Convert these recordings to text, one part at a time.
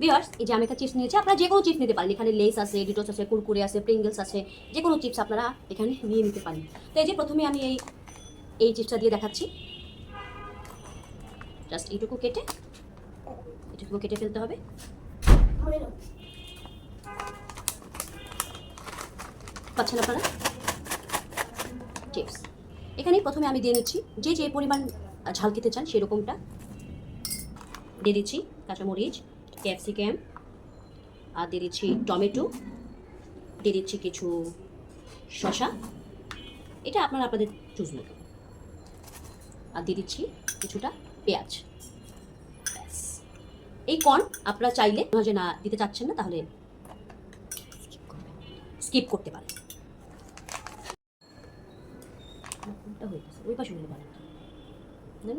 বিয়ার্স এই যে আমি একটা চিপস নিয়েছি, আপনারা যে কোনো চিপস নিতে পারেন। এখানে লেস আছে ডিটোস আছে, কুরকুরে আছে প্রিঙ্গলস আছে যে কোনো চিপস আপনারা এখানে নিয়ে নিতে পারেন। তো এই যে প্রথমে আমি এই এই চিপসটা দিয়ে দেখাচ্ছি। জাস্ট এইটুকু কেটে এটুকু কেটে ফেলতে হবে। পাচ্ছেন আপনারা? চিপস এখানে প্রথমে আমি দিয়ে নিচ্ছি, যে যে পরিমাণ ঝাল খেতে চান সেরকমটা। দিয়ে দিচ্ছি কাঁচামরিচ ক্যাপসিকাম আর দিয়ে দিচ্ছি টমেটো, দিয়ে দিচ্ছি কিছু শশা এটা আপনারা আপনাদের চুজ মতো। আর দিয়ে দিচ্ছি কিছুটা পেঁয়াজ। ব্যাস। এই কর্ন আপনারা চাইলে যে না দিতে চাচ্ছেন না, তাহলে স্কিপ করতে পারেন। ওই পাশে না?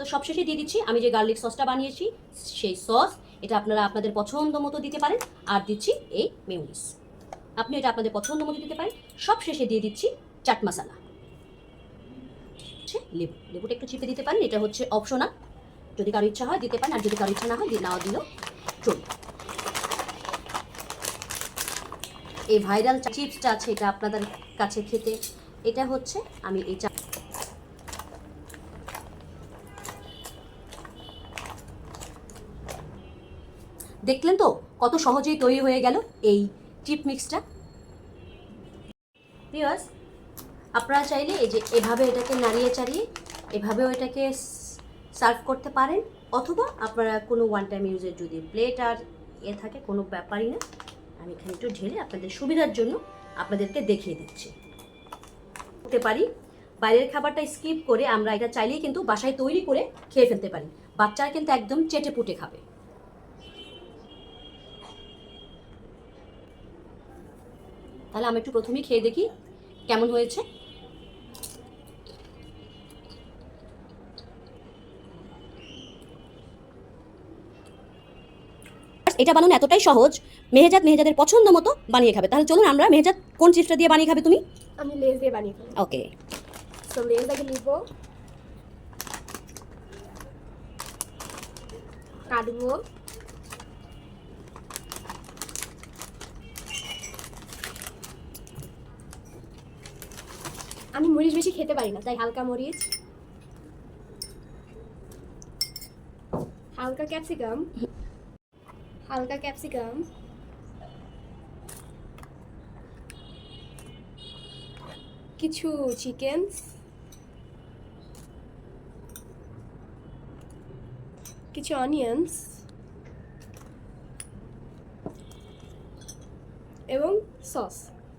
তো সবশেষে দিয়ে দিচ্ছি, আমি যে গার্লিক সসটা বানিয়েছি, সেই সস এটা আপনারা আপনাদের পছন্দ মতো দিতে পারেন। আর দিচ্ছি এই মেউনিস আপনি এটা আপনাদের পছন্দ মতো দিতে পারেন। সব শেষে দিয়ে দিচ্ছি চাট মশলা। লেবু। লেবুটা একটু চিপে দিতে পারেন, এটা হচ্ছে অপশনাল যদি কারও ইচ্ছা হয়, দিতে পারেন। আর যদি কারও ইচ্ছা না হয় নাও দিলেও চলবে এই ভাইরাল চিপসটা আছে, এটা আপনাদের কাছে খেতে। এটা হচ্ছে, আমি এই চা দেখলেন তো কত সহজেই তৈরি হয়ে গেল এই চিপ মিক্সটা ভিউয়ার্স আপনারা চাইলে এই যে এভাবে এটাকে নাড়িয়ে চাড়িয়ে, এভাবেও এটাকে সার্ভ করতে পারেন, অথবা আপনারা কোনো ওয়ান টাইম ইউজের যদি প্লেট আর এ থাকে, কোনো ব্যাপারই না, আমি এখানে একটু ঢেলে আপনাদের সুবিধার জন্য আপনাদেরকে দেখিয়ে দিচ্ছি। করতে পারি, বাইরের খাবারটা স্কিপ করে আমরা এটা চাইলেই কিন্তু বাসায় তৈরি করে খেয়ে ফেলতে পারি। বাচ্চারা কিন্তু একদম চেটে পুটে খাবে। তাহলে আমি একটু প্রথমেই খেয়ে দেখি কেমন হয়েছে। এটা বানানো এতটাই সহজ মেহেজাত মেহেজাদের পছন্দ মতো বানিয়ে খাবে। তাহলে চলুন আমরা মেহেজাত কোন চিপসটা দিয়ে বানিয়ে খাবে তুমি? আমি লেজ দিয়ে বানিয়ে ফেলব ওকে। সো লেজ আগে নিব। কাটবো। আমি মরিচ বেশি খেতে পারি না, তাই হালকা মরিচ। হালকা ক্যাপসিকাম। হালকা ক্যাপসিকাম। কিছু চিকেনস কিছু অনিয়ন্স। এবং সস,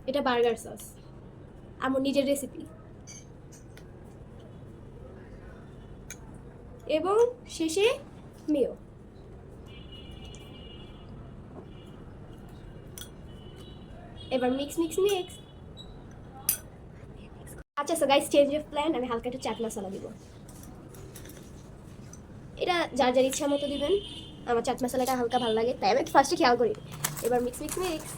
এটা বার্গার সস। আমার নিজের রেসিপি এবং শেষে মেয় এবার মিক্স মিক্স মিক্স আচ্ছা so guys change of plan আমি হালকা একটু চাট মশলা দিব। এটা যার যার ইচ্ছা মতো দিবেন। আমার চাট মশলাটা হালকা ভালো লাগে, তাই আমি ফার্স্টে খেয়াল করি। এবার মিক্স মিক্স মিক্স